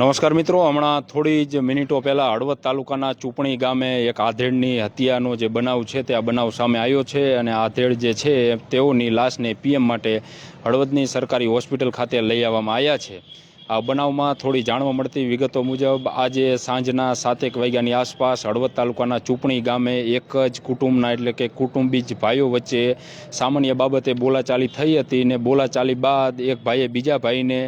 નમસ્કાર મિત્રો, હમણાં થોડી જ મિનિટો પહેલાં હળવદ તાલુકાના ચૂંટણી ગામે એક આધેડની હત્યાનો જે બનાવ છે તે આ બનાવ સામે આવ્યો છે અને આધેડ જે છે તેઓની લાશને પીએમ માટે હળવદની સરકારી હોસ્પિટલ ખાતે લઈ આવવામાં આવ્યા છે. આ બનાવમાં થોડી જાણવા મળતી વિગતો મુજબ, આજે સાંજના સાતેક વાગ્યાની આસપાસ હળવદ તાલુકાના ચૂંટણી ગામે એક જ કુટુંબના એટલે કે કુટુંબી જ ભાઈઓ વચ્ચે સામાન્ય બાબતે બોલાચાલી થઈ હતી ને બોલાચાલી બાદ એક ભાઈએ બીજા ભાઈને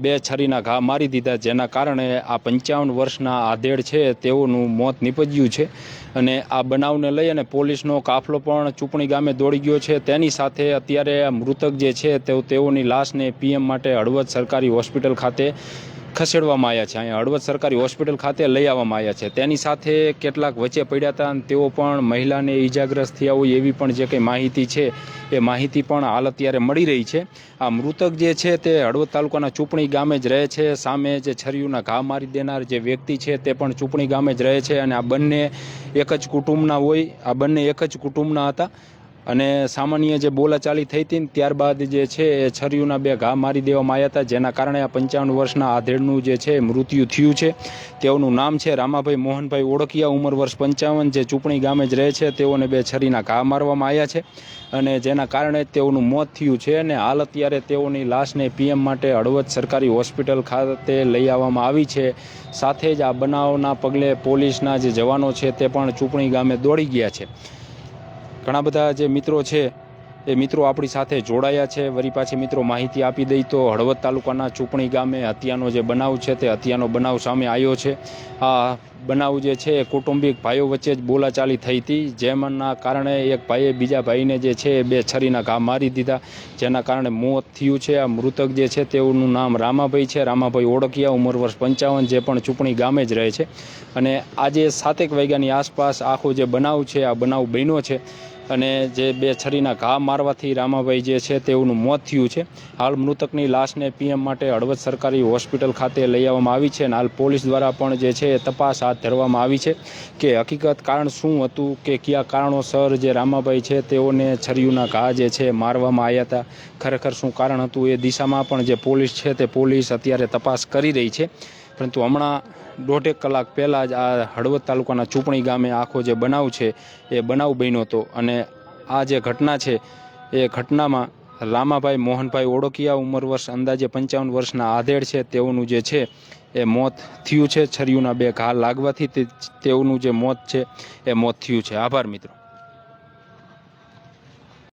બે છરીના ઘા મારી દીધા, જેના કારણે આ પંચાવન વર્ષના આધેડ છે તેઓનું મોત નીપજ્યું છે. અને આ બનાવને લઈ અને પોલીસનો કાફલો પણ ચૂંટણી ગામે દોડી ગયો છે. તેની સાથે અત્યારે મૃતક જે છે, તેઓ તેઓની લાશને પીએમ માટે હળવદ સરકારી હોસ્પિટલ ખાતે ખસેડવામાં આવ્યા છે. અહીંયા હળવદ સરકારી હોસ્પિટલ ખાતે લઈ આવવામાં આવ્યા છે. તેની સાથે કેટલાક વચ્ચે પડ્યા હતા અને તેઓ પણ મહિલાને ઈજાગ્રસ્ત થયા હોય એવી પણ જે કંઈ માહિતી છે, એ માહિતી પણ હાલ અત્યારે મળી રહી છે. આ મૃતક જે છે તે હળવદ તાલુકાના ચૂંટણી ગામે જ રહે છે. સામે જે છરીયુના ઘા મારી દેનાર જે વ્યક્તિ છે તે પણ ચૂંટણી ગામે જ રહે છે અને આ બંને એક જ કુટુંબના હોય, આ બંને એક જ કુટુંબના હતા. અને સામાન્ય જે બોલાચાલી થઈ હતી ને ત્યારબાદ જે છે એ છરીઓના બે ઘા મારી દેવામાં આવ્યા હતા, જેના કારણે આ પંચાવન વર્ષના આધેડનું જે છે મૃત્યુ થયું છે. તેઓનું નામ છે રામાભાઈ મોહનભાઈ ઓળખિયા, ઉંમર વર્ષ પંચાવન, જે ચૂંટણી ગામે જ રહે છે. તેઓને બે છરીના ઘા મારવામાં આવ્યા છે અને જેના કારણે તેઓનું મોત થયું છે અને હાલ અત્યારે તેઓની લાશને પીએમ માટે હળવદ સરકારી હોસ્પિટલ ખાતે લઈ આવવામાં આવી છે. સાથે જ આ બનાવના પગલે પોલીસના જે જવાનો છે તે પણ ચૂંટણી ગામે દોડી ગયા છે. ઘણા બધા જે મિત્રો છે, એ મિત્રો આપણી સાથે જોડાયા છે. વરી પાછી મિત્રો માહિતી આપી દઈ તો હળવદ તાલુકાના ચૂંટણી ગામે હત્યાનો જે બનાવ છે તે હત્યાનો બનાવ સામે આવ્યો છે. આ બનાવ જે છે એ કૌટુંબિક ભાઈઓ વચ્ચે જ બોલાચાલી થઈ હતી. જેમના કારણે એક ભાઈએ બીજા ભાઈને જે છે એ બે છરીના ઘા મારી દીધા. જેના કારણે મોત થયું છે. આ મૃતક જે છે તેઓનું નામ રામાભાઈ છે. રામાભાઈ ઓળખિયા, ઉંમર વર્ષ પંચાવન, જે પણ ચૂંટણી ગામે જ રહે છે. અને આજે સાતેક વાગ્યાની આસપાસ આખો જે બનાવ છે, આ બનાવ બન્યો છે. અને જે બે છરીના ઘા મારવાથી રામાભાઈ જે છે તેઓનું મોત થયું છે. હાલ મૃતકની લાશને પીએમ માટે હળવદ સરકારી હોસ્પિટલ ખાતે લઈ આવવામાં આવી છે અને હાલ પોલીસ દ્વારા પણ જે છે તપાસ હાથ ધરવામાં આવી છે કે હકીકત કારણ શું હતું કે કયા કારણોસર જે રામાભાઈ છે તેઓને છરીઓના ઘા જે છે મારવામાં આવ્યા હતા. ખરેખર શું કારણ હતું એ દિશામાં પણ જે પોલીસ છે તે પોલીસ અત્યારે તપાસ કરી રહી છે. પરંતુ હમણાં દોઢેક કલાક પહેલાં જ આ હળવદ તાલુકાના ચૂંટણી ગામે આખો જે બનાવ છે, એ બનાવ બન્યો હતો. અને આ જે ઘટના છે, એ ઘટનામાં રામાભાઈ મોહનભાઈ ઓળખિયા ઉંમર વર્ષ, અંદાજે પંચાવન વર્ષના આધેડ છે. તેઓનું જે છે, એ મોત થયું છે. છરિયુના બે ઘા લાગવાથી તેઓનું જે મોત છે, એ મોત થયું છે. આભાર મિત્રો.